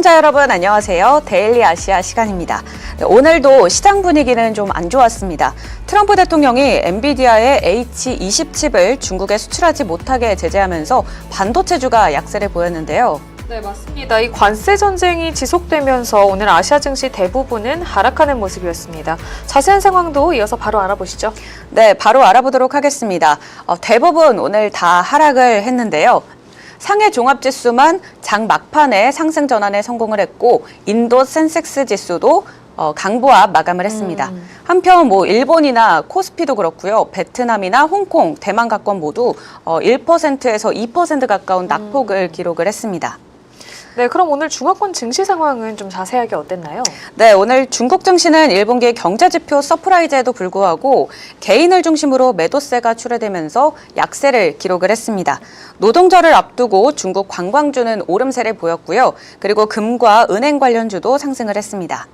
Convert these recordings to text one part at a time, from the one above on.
시청자 여러분 안녕하세요. 데일리 아시아 시간입니다. 네, 오늘도 시장 분위기는 좀 안 좋았습니다. 트럼프 대통령이 엔비디아의 H20 칩을 중국에 수출하지 못하게 제재하면서 반도체주가 약세를 보였는데요. 네, 맞습니다. 이 관세 전쟁이 지속되면서 오늘 아시아 증시 대부분은 하락하는 모습이었습니다. 자세한 상황도 이어서 바로 알아보시죠. 네, 바로 알아보도록 하겠습니다. 어, 대부분 오늘 다 하락을 했는데요. 상해 종합지수만 장 막판에 상승 전환에 성공을 했고 인도 센섹스 지수도 어, 강보합 마감을 했습니다. 한편 뭐 일본이나 코스피도 그렇고요. 베트남이나 홍콩, 대만 각권 모두 어, 1%에서 2% 가까운 낙폭을 기록을 했습니다. 네, 그럼 오늘 중화권 증시 상황은 좀 자세하게 어땠나요? 네, 오늘 중국 증시는 1분기 경제지표 서프라이즈에도 불구하고 개인을 중심으로 매도세가 출회되면서 약세를 기록을 했습니다. 노동절을 앞두고 중국 관광주는 오름세를 보였고요. 그리고 금과 은행 관련주도 상승을 했습니다.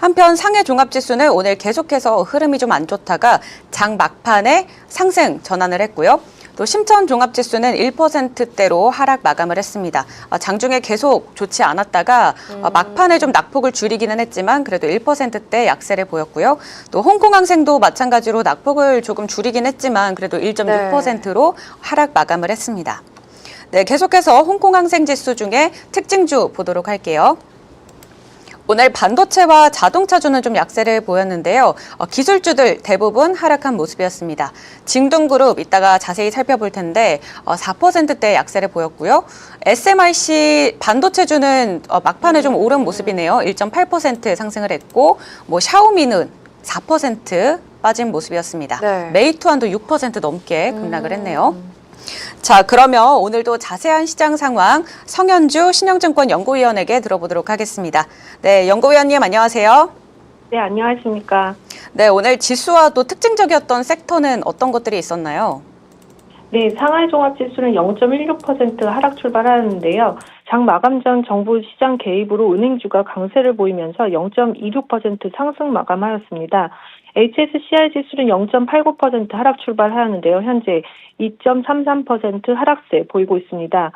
한편 상해 종합지수는 오늘 계속해서 흐름이 좀 안 좋다가 장 막판에 상승 전환을 했고요. 또 심천 종합지수는 1%대로 하락 마감을 했습니다. 아, 장중에 계속 좋지 않았다가 아, 막판에 좀 낙폭을 줄이기는 했지만 그래도 1%대 약세를 보였고요. 또 홍콩항생도 마찬가지로 낙폭을 조금 줄이긴 했지만 그래도 1.6%로 하락 마감을 했습니다. 네, 계속해서 홍콩 항생 지수 중에 특징주 보도록 할게요. 오늘 반도체와 자동차주는 좀 약세를 보였는데요. 어, 기술주들 대부분 하락한 모습이었습니다. 징동그룹 이따가 자세히 살펴볼 텐데 어, 4%대 약세를 보였고요. SMIC 반도체주는 어, 막판에 좀 오른 모습이네요. 1.8% 상승을 했고 뭐 샤오미는 4% 빠진 모습이었습니다. 네. 메이투안도 6% 넘게 급락을 했네요. 자, 그러면 오늘도 자세한 시장 상황 성현주 신영증권 연구위원에게 들어보도록 하겠습니다. 네, 연구위원님 안녕하세요. 네, 안녕하십니까. 네, 오늘 지수와 또 특징적이었던 섹터는 어떤 것들이 있었나요? 네, 상하이 종합지수는 0.16% 하락 출발하는데요. 장 마감 전 정부 시장 개입으로 은행주가 강세를 보이면서 0.26% 상승 마감하였습니다. HSCI 지수는 0.89% 하락 출발하였는데요. 현재 2.33% 하락세 보이고 있습니다.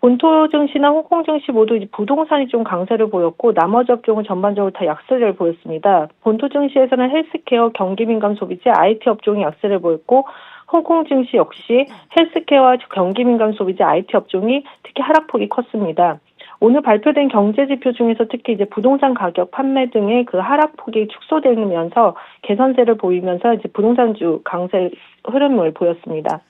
본토 증시나 홍콩 증시 모두 부동산이 좀 강세를 보였고 나머지 업종은 전반적으로 다 약세를 보였습니다. 본토 증시에서는 헬스케어, 경기민감 소비재, IT 업종이 약세를 보였고 홍콩 증시 역시 헬스케어와 경기민감 소비재, IT 업종이 특히 하락폭이 컸습니다. 오늘 발표된 경제 지표 중에서 특히 이제 부동산 가격 판매 등의 그 하락폭이 축소되면서 개선세를 보이면서 이제 부동산주 강세 흐름을 보였습니다.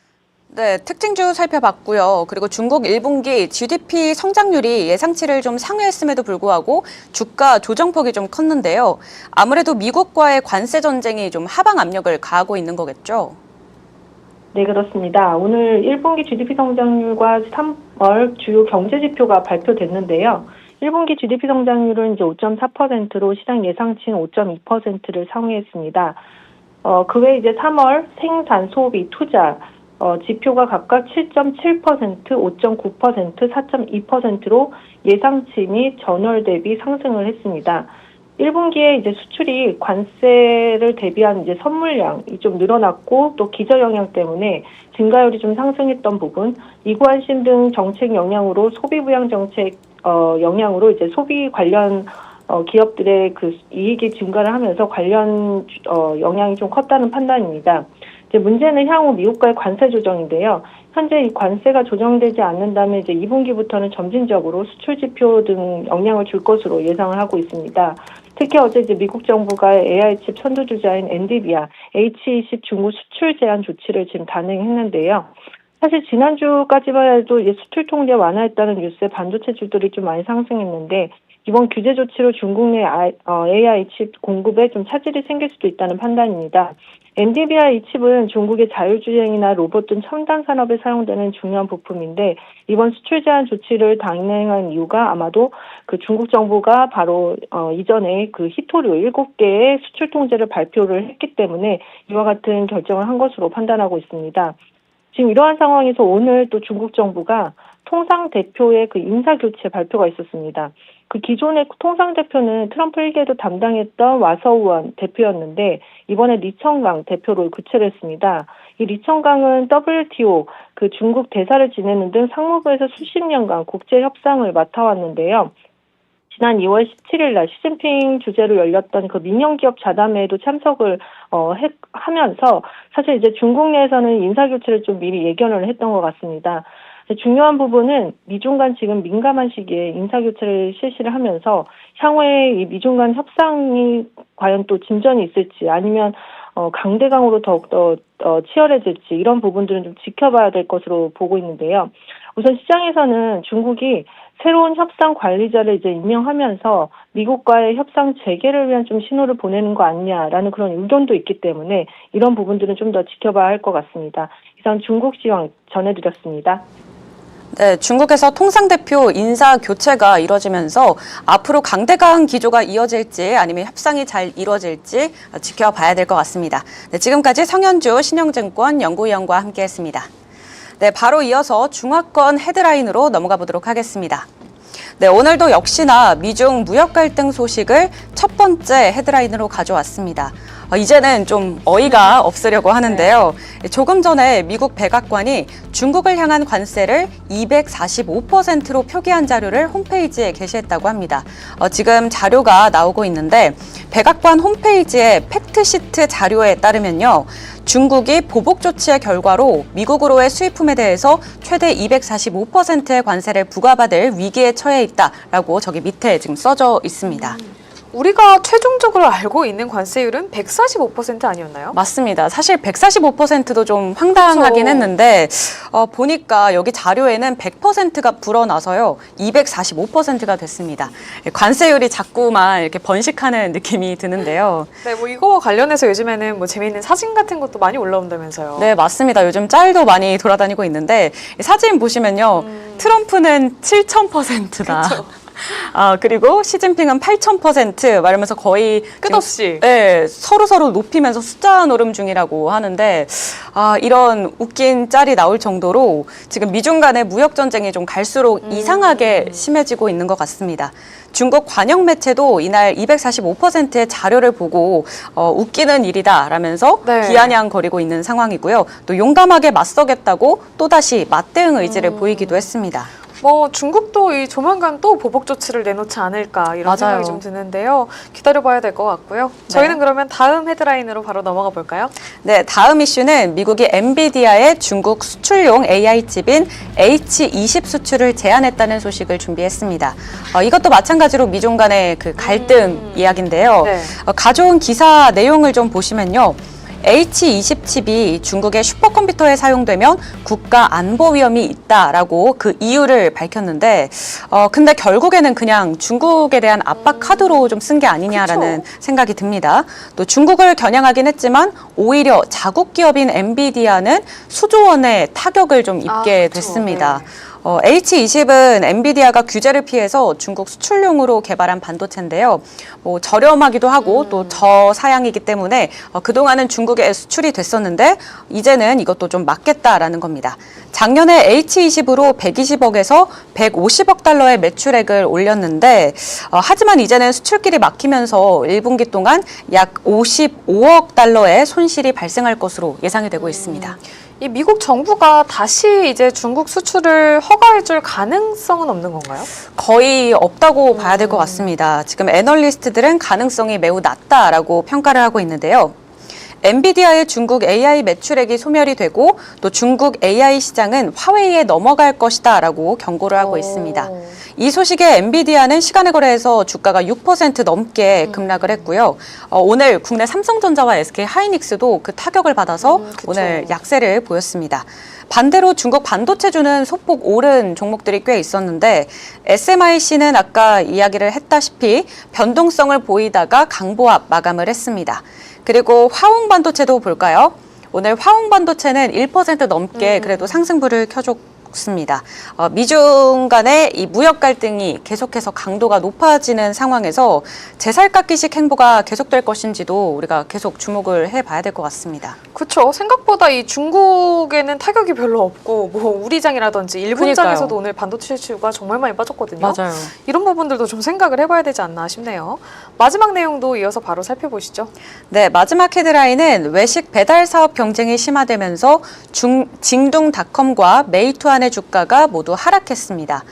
네, 특징주 살펴봤고요. 그리고 중국 1분기 GDP 성장률이 예상치를 좀 상회했음에도 불구하고 주가 조정폭이 좀 컸는데요. 아무래도 미국과의 관세 전쟁이 좀 하방 압력을 가하고 있는 거겠죠? 네, 그렇습니다. 오늘 1분기 GDP 성장률과 3월 주요 경제 지표가 발표됐는데요. 1분기 GDP 성장률은 이제 5.4%로 시장 예상치는 5.2%를 상회했습니다. 어, 그 외에 이제 3월 생산, 소비, 투자, 어, 지표가 각각 7.7%, 5.9%, 4.2%로 예상치 및 전월 대비 상승을 했습니다. 1분기에 이제 수출이 관세를 대비한 이제 선물량이 좀 늘어났고 또 기저 영향 때문에 증가율이 좀 상승했던 부분, 이구안심 등 정책 영향으로 소비 부양 정책 어 영향으로 이제 소비 관련 어 기업들의 그 이익이 증가를 하면서 관련 어 영향이 좀 컸다는 판단입니다. 이제 문제는 향후 미국과의 관세 조정인데요. 현재 이 관세가 조정되지 않는다면 이제 2분기부터는 점진적으로 수출 지표 등 영향을 줄 것으로 예상을 하고 있습니다. 특히 어제 이제 미국 정부가 AI 칩 선두 주자인 엔디비아 H20 중국 수출 제한 조치를 지금 단행했는데요. 사실 지난주까지만 해도 수출 통제 완화했다는 뉴스에 반도체 주들이 좀 많이 상승했는데 이번 규제 조치로 중국 내 AI 칩 공급에 좀 차질이 생길 수도 있다는 판단입니다. 엔디비아 이 칩은 중국의 자율주행이나 로봇 등 첨단 산업에 사용되는 중요한 부품인데 이번 수출 제한 조치를 단행한 이유가 아마도 그 중국 정부가 바로 어, 이전에 그 히토류 7개의 수출 통제를 발표를 했기 때문에 이와 같은 결정을 한 것으로 판단하고 있습니다. 지금 이러한 상황에서 오늘 또 중국 정부가 통상 대표의 그 인사 교체 발표가 있었습니다. 그 기존의 통상 대표는 트럼프 일개도 담당했던 와서우원 대표였는데 이번에 리청강 대표로 교체를 했습니다. 이 리청강은 WTO 그 중국 대사를 지내는 등 상무부에서 수십 년간 국제 협상을 맡아왔는데요. 지난 2월 17일 날 시진핑 주재로 열렸던 그 민영기업 자담회에도 참석을 어, 해, 하면서 사실 이제 중국 내에서는 인사교체를 좀 미리 예견을 했던 것 같습니다. 중요한 부분은 미중 간 지금 민감한 시기에 인사교체를 실시를 하면서 향후에 이 미중 간 협상이 과연 또 진전이 있을지 아니면 어, 강대강으로 더욱더 어, 치열해질지 이런 부분들은 좀 지켜봐야 될 것으로 보고 있는데요. 우선 시장에서는 중국이 새로운 협상 관리자를 이제 임명하면서 미국과의 협상 재개를 위한 좀 신호를 보내는 거 아니냐라는 그런 의견도 있기 때문에 이런 부분들은 좀 더 지켜봐야 할 것 같습니다. 이상 중국 시황 전해드렸습니다. 네, 중국에서 통상 대표 인사 교체가 이뤄지면서 앞으로 강대강 기조가 이어질지 아니면 협상이 잘 이루어질지 지켜봐야 될 것 같습니다. 네, 지금까지 성현주 신영증권 연구위원과 함께했습니다. 네, 바로 이어서 중화권 헤드라인으로 넘어가 보도록 하겠습니다. 네, 오늘도 역시나 미중 무역 갈등 소식을 첫 번째 헤드라인으로 가져왔습니다. 어, 이제는 좀 어이가 없으려고 하는데요. 조금 전에 미국 백악관이 중국을 향한 관세를 245%로 표기한 자료를 홈페이지에 게시했다고 합니다. 어, 지금 자료가 나오고 있는데 백악관 홈페이지의 팩트시트 자료에 따르면요. 중국이 보복 조치의 결과로 미국으로의 수입품에 대해서 최대 245%의 관세를 부과받을 위기에 처해 있다라고 저기 밑에 지금 써져 있습니다. 우리가 최종적으로 알고 있는 관세율은 145% 아니었나요? 맞습니다. 사실 145%도 좀 황당하긴 그쵸. 했는데 어, 보니까 여기 자료에는 100%가 불어나서요 245%가 됐습니다. 관세율이 자꾸만 이렇게 번식하는 느낌이 드는데요. 네, 뭐 이거와 관련해서 요즘에는 뭐 재미있는 사진 같은 것도 많이 올라온다면서요. 네, 맞습니다. 요즘 짤도 많이 돌아다니고 있는데 이 사진 보시면요. 트럼프는 7,000%다. 그쵸. 아, 그리고 시진핑은 8,000% 말하면서 거의 지금 끝없이. 네, 서로 서로 높이면서 숫자 노름 중이라고 하는데 아, 이런 웃긴 짤이 나올 정도로 지금 미중 간의 무역 전쟁이 좀 갈수록 음. 이상하게 심해지고 있는 것 같습니다. 중국 관영 매체도 이날 245%의 자료를 보고 어, 웃기는 일이다라면서 네. 비아냥거리고 있는 상황이고요. 또 용감하게 맞서겠다고 또다시 맞대응 의지를 음. 보이기도 했습니다. 뭐 중국도 이 조만간 또 보복 조치를 내놓지 않을까 이런 맞아요. 생각이 좀 드는데요. 기다려봐야 될 것 같고요. 저희는 그러면 다음 헤드라인으로 바로 넘어가 볼까요? 네, 다음 이슈는 미국이 엔비디아의 중국 수출용 AI 칩인 H20 수출을 제한했다는 소식을 준비했습니다. 어, 이것도 마찬가지로 미중 간의 그 갈등 이야기인데요. 네. 어, 가져온 기사 내용을 좀 보시면요. H20 칩이 중국의 슈퍼컴퓨터에 사용되면 국가 안보 위험이 있다라고 그 이유를 밝혔는데, 어, 근데 결국에는 그냥 중국에 대한 압박 카드로 좀 쓴 게 아니냐라는 생각이 듭니다. 또 중국을 겨냥하긴 했지만 오히려 자국 기업인 엔비디아는 수조 원의 타격을 좀 입게 아, 그쵸. 됐습니다. 네. 어, H20은 엔비디아가 규제를 피해서 중국 수출용으로 개발한 반도체인데요. 뭐 저렴하기도 하고 또 저사양이기 때문에 어, 그동안은 중국에 수출이 됐었는데 이제는 이것도 좀 막겠다라는 겁니다. 작년에 H20으로 120억에서 150억 달러의 매출액을 올렸는데 어, 하지만 이제는 수출길이 막히면서 1분기 동안 약 55억 달러의 손실이 발생할 것으로 예상이 되고 있습니다. 이 미국 정부가 다시 이제 중국 수출을 허가해줄 가능성은 없는 건가요? 거의 없다고 봐야 될 것 같습니다. 지금 애널리스트들은 가능성이 매우 낮다라고 평가를 하고 있는데요. 엔비디아의 중국 AI 매출액이 소멸이 되고 또 중국 AI 시장은 화웨이에 넘어갈 것이다 라고 경고를 하고 있습니다. 이 소식에 엔비디아는 시간의 거래에서 주가가 6% 넘게 급락을 했고요. 어, 오늘 국내 삼성전자와 SK 하이닉스도 그 타격을 받아서 음. 오늘 약세를 보였습니다. 반대로 중국 반도체주는 소폭 오른 종목들이 꽤 있었는데 SMIC는 아까 이야기를 했다시피 변동성을 보이다가 강보합 마감을 했습니다. 그리고 화홍 반도체도 볼까요? 오늘 화홍 반도체는 1% 넘게 그래도 상승부를 켜줬 습니다. 어, 미중 간의 이 무역 갈등이 계속해서 강도가 높아지는 상황에서 제살깎기식 행보가 계속될 것인지도 우리가 계속 주목을 해봐야 될 것 같습니다. 그렇죠. 생각보다 이 중국에는 타격이 별로 없고 뭐 우리장이라든지 일본장에서도 그러니까요. 오늘 반도체 수가 정말 많이 빠졌거든요. 맞아요. 이런 부분들도 좀 생각을 해봐야 되지 않나 싶네요. 마지막 내용도 이어서 바로 살펴보시죠. 네, 마지막 헤드라인은 외식 배달 사업 경쟁이 심화되면서 중, 징둥닷컴과 메이투 안의 주가가 모두 하락했습니다.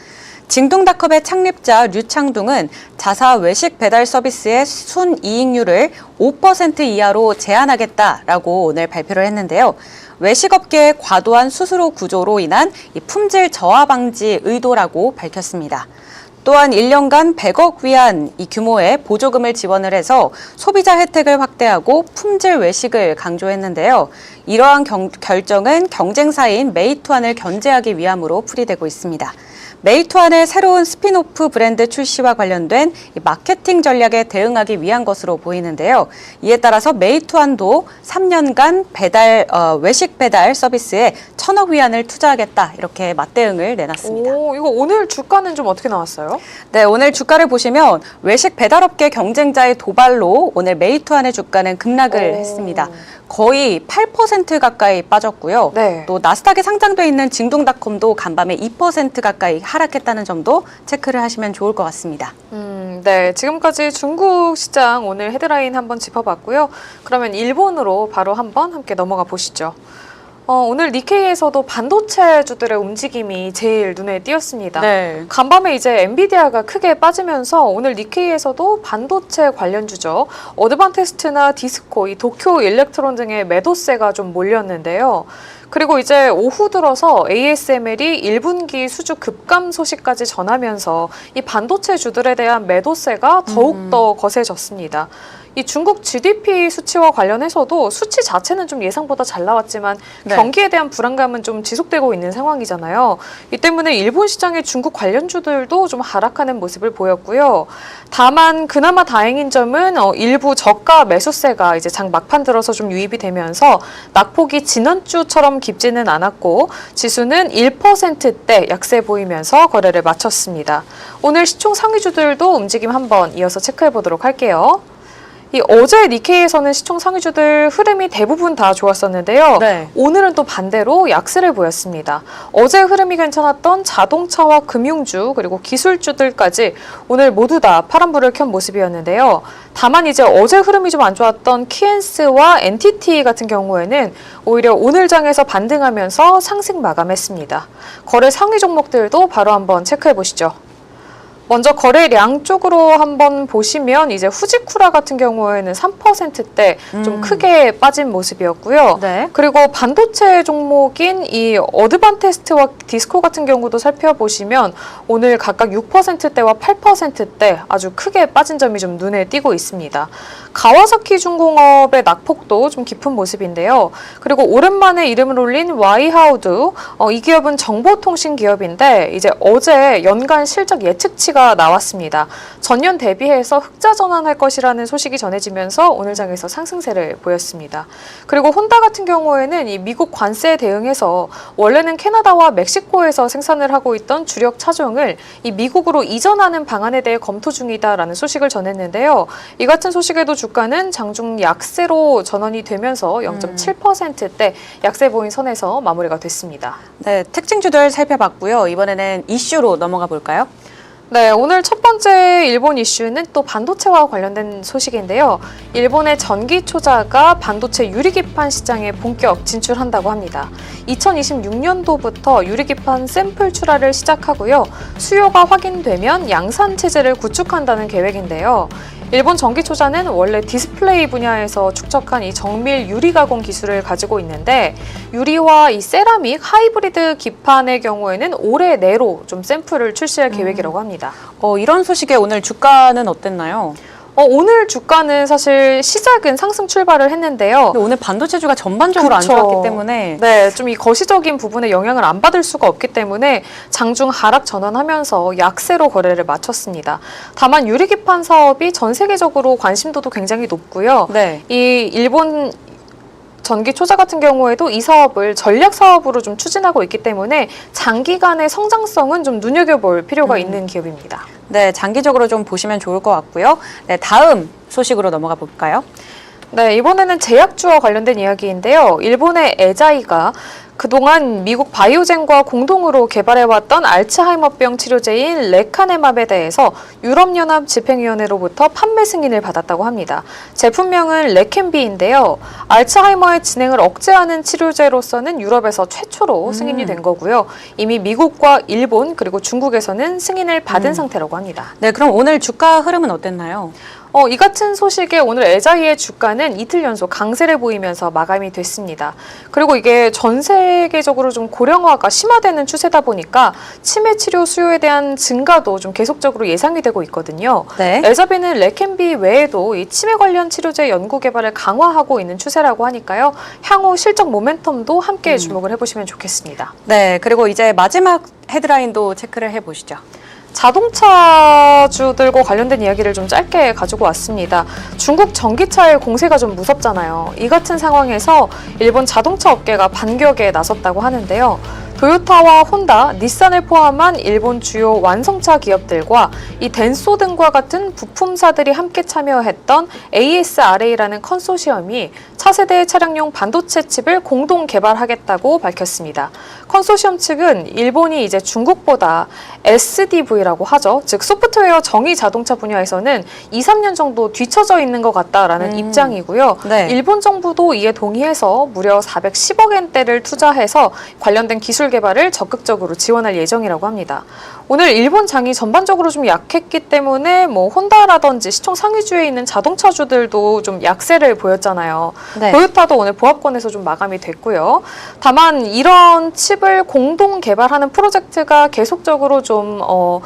징동닷컴의 창립자 류창둥은 자사 외식 배달 서비스의 순이익률을 5% 이하로 제한하겠다라고 오늘 발표를 했는데요. 외식업계의 과도한 수수료 구조로 인한 이 품질 저하 방지 의도라고 밝혔습니다. 또한 1년간 100억 위안 이 규모의 보조금을 지원을 해서 소비자 혜택을 확대하고 품질 외식을 강조했는데요. 이러한 경- 결정은 경쟁사인 메이투안을 견제하기 위함으로 풀이되고 있습니다. 메이투안의 새로운 스피노프 브랜드 출시와 관련된 이 마케팅 전략에 대응하기 위한 것으로 보이는데요. 이에 따라서 메이투안도 3년간 배달 어, 외식 배달 서비스에 천억 위안을 투자하겠다 이렇게 맞대응을 내놨습니다. 오, 이거 오늘 주가는 좀 어떻게 나왔어요? 네, 오늘 주가를 보시면 외식 배달업계 경쟁자의 도발로 오늘 메이투안의 주가는 급락을 오. 했습니다. 거의 8% 가까이 빠졌고요. 네. 또 나스닥에 상장돼 있는 징동닷컴도 간밤에 2% 가까이 하락했다는 점도 체크를 하시면 좋을 것 같습니다. 음, 네. 지금까지 중국 시장 오늘 헤드라인 한번 짚어봤고요. 그러면 일본으로 바로 한번 함께 넘어가 보시죠. 어, 오늘 니케이에서도 반도체 주들의 움직임이 제일 눈에 띄었습니다. 네. 간밤에 이제 엔비디아가 크게 빠지면서 오늘 니케이에서도 반도체 관련 주죠. 어드반테스트나 디스코, 이 도쿄 일렉트론 등의 매도세가 좀 몰렸는데요. 그리고 이제 오후 들어서 ASML이 1분기 수주 급감 소식까지 전하면서 이 반도체 주들에 대한 매도세가 더욱더 거세졌습니다. 이 중국 GDP 수치와 관련해서도 수치 자체는 좀 예상보다 잘 나왔지만 네. 경기에 대한 불안감은 좀 지속되고 있는 상황이잖아요. 이 때문에 일본 시장의 중국 관련주들도 좀 하락하는 모습을 보였고요. 다만 그나마 다행인 점은 어, 일부 저가 매수세가 이제 장 막판 들어서 좀 유입이 되면서 낙폭이 지난주처럼 깊지는 않았고 지수는 1%대 약세 보이면서 거래를 마쳤습니다. 오늘 시총 상위주들도 움직임 한번 이어서 체크해 보도록 할게요. 이 어제 니케이에서는 시총 상위주들 흐름이 대부분 다 좋았었는데요. 네. 오늘은 또 반대로 약세를 보였습니다. 어제 흐름이 괜찮았던 자동차와 금융주 그리고 기술주들까지 오늘 모두 다 파란불을 켠 모습이었는데요. 다만 이제 어제 흐름이 좀 안 좋았던 키엔스와 NTT 같은 경우에는 오히려 오늘 장에서 반등하면서 상승 마감했습니다. 거래 상위 종목들도 바로 한번 체크해 보시죠. 먼저 거래량 쪽으로 한번 보시면 이제 후지쿠라 같은 경우에는 3%대 좀 음. 크게 빠진 모습이었고요. 네. 그리고 반도체 종목인 이 어드반테스트와 디스코 같은 경우도 살펴보시면 오늘 각각 6%대와 8%대 아주 크게 빠진 점이 좀 눈에 띄고 있습니다. 가와사키 중공업의 낙폭도 좀 깊은 모습인데요. 그리고 오랜만에 이름을 올린 와이하우드 어, 이 기업은 정보통신 기업인데 이제 어제 연간 실적 예측치가 나왔습니다. 전년 대비해서 흑자 전환할 것이라는 소식이 전해지면서 오늘 장에서 상승세를 보였습니다. 그리고 혼다 같은 경우에는 이 미국 관세에 대응해서 원래는 캐나다와 멕시코에서 생산을 하고 있던 주력 차종을 이 미국으로 이전하는 방안에 대해 검토 중이다라는 소식을 전했는데요. 이 같은 소식에도 주가는 장중 약세로 전환이 되면서 0.7%대 약세 보인 선에서 마무리가 됐습니다. 네, 특징주들 살펴봤고요. 이번에는 이슈로 넘어가 볼까요? 네, 오늘 첫 번째 일본 이슈는 또 반도체와 관련된 소식인데요. 일본의 전기 초자가 반도체 유리기판 시장에 본격 진출한다고 합니다. 2026년도부터 유리기판 샘플 출하를 시작하고요. 수요가 확인되면 양산 체제를 구축한다는 계획인데요. 일본 전기초자는 원래 디스플레이 분야에서 축적한 이 정밀 유리 가공 기술을 가지고 있는데 유리와 이 세라믹 하이브리드 기판의 경우에는 올해 내로 좀 샘플을 출시할 계획이라고 합니다. 어, 이런 소식에 오늘 주가는 어땠나요? 어, 오늘 주가는 사실 시작은 상승 출발을 했는데요. 근데 오늘 반도체주가 전반적으로 그쵸. 안 좋았기 때문에 네, 좀 이 거시적인 부분에 영향을 안 받을 수가 없기 때문에 장중 하락 전환하면서 약세로 거래를 마쳤습니다. 다만 유리기판 사업이 전 세계적으로 관심도도 굉장히 높고요. 네. 이 일본 전기 초자 같은 경우에도 이 사업을 전략 사업으로 좀 추진하고 있기 때문에 장기간의 성장성은 좀 눈여겨볼 필요가 음. 있는 기업입니다. 네, 장기적으로 좀 보시면 좋을 것 같고요. 네, 다음 소식으로 넘어가 볼까요? 네, 이번에는 제약주와 관련된 이야기인데요. 일본의 에자이가 그동안 미국 바이오젠과 공동으로 개발해왔던 알츠하이머병 치료제인 레카네맙에 대해서 유럽연합 집행위원회로부터 판매 승인을 받았다고 합니다. 제품명은 레켄비인데요. 알츠하이머의 진행을 억제하는 치료제로서는 유럽에서 최초로 승인이 된 거고요. 이미 미국과 일본 그리고 중국에서는 승인을 받은 상태라고 합니다. 네, 그럼 오늘 주가 흐름은 어땠나요? 어, 이 같은 소식에 오늘 에자이의 주가는 이틀 연속 강세를 보이면서 마감이 됐습니다. 그리고 이게 전 세계적으로 좀 고령화가 심화되는 추세다 보니까 치매 치료 수요에 대한 증가도 좀 계속적으로 예상이 되고 있거든요. 네. 엘자비는 레켄비 외에도 이 치매 관련 치료제 연구 개발을 강화하고 있는 추세라고 하니까요. 향후 실적 모멘텀도 함께 주목을 해보시면 좋겠습니다. 네, 그리고 이제 마지막 헤드라인도 체크를 해보시죠. 자동차주들과 관련된 이야기를 좀 짧게 가지고 왔습니다. 중국 전기차의 공세가 좀 무섭잖아요. 이 같은 상황에서 일본 자동차 업계가 반격에 나섰다고 하는데요. 도요타와 혼다, 닛산을 포함한 일본 주요 완성차 기업들과 이 덴소 등과 같은 부품사들이 함께 참여했던 ASRA라는 컨소시엄이 차세대 차량용 반도체 칩을 공동 개발하겠다고 밝혔습니다. 컨소시엄 측은 일본이 이제 중국보다 SDV라고 하죠. 즉 소프트웨어 정의 자동차 분야에서는 2, 3년 정도 뒤처져 있는 것 같다라는 음. 입장이고요. 네. 일본 정부도 이에 동의해서 무려 410억 엔대를 투자해서 관련된 기술 개발을 적극적으로 지원할 예정이라고 합니다. 오늘 일본 장이 전반적으로 좀 약했기 때문에 뭐 혼다라든지 시총 상위주에 있는 자동차주들도 좀 약세를 보였잖아요. 네. 도요타도 오늘 보합권에서 좀 마감이 됐고요. 다만 이런 칩을 공동 개발하는 프로젝트가 계속적으로 좀 어,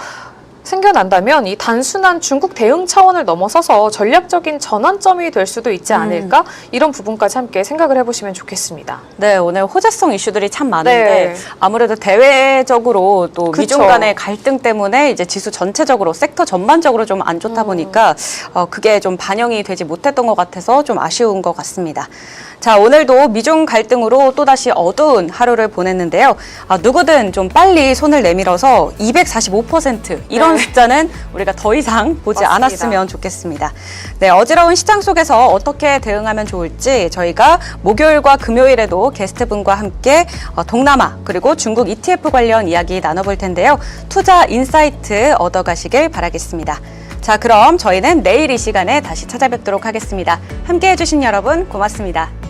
생겨난다면 이 단순한 중국 대응 차원을 넘어서서 전략적인 전환점이 될 수도 있지 않을까 이런 부분까지 함께 생각을 해보시면 좋겠습니다. 네, 오늘 호재성 이슈들이 참 많은데 네. 아무래도 대외적으로 또 그쵸. 미중 간의 갈등 때문에 이제 지수 전체적으로 섹터 전반적으로 좀 안 좋다 보니까 어, 그게 좀 반영이 되지 못했던 것 같아서 좀 아쉬운 것 같습니다. 자, 오늘도 미중 갈등으로 또다시 어두운 하루를 보냈는데요. 아, 누구든 좀 빨리 손을 내밀어서 245% 이런 네. 숫자는 우리가 더 이상 보지 맞습니다. 않았으면 좋겠습니다. 네, 어지러운 시장 속에서 어떻게 대응하면 좋을지 저희가 목요일과 금요일에도 게스트분과 함께 어, 동남아 그리고 중국 ETF 관련 이야기 나눠볼 텐데요. 투자 인사이트 얻어가시길 바라겠습니다. 자, 그럼 저희는 내일 이 시간에 다시 찾아뵙도록 하겠습니다. 함께 해주신 여러분 고맙습니다.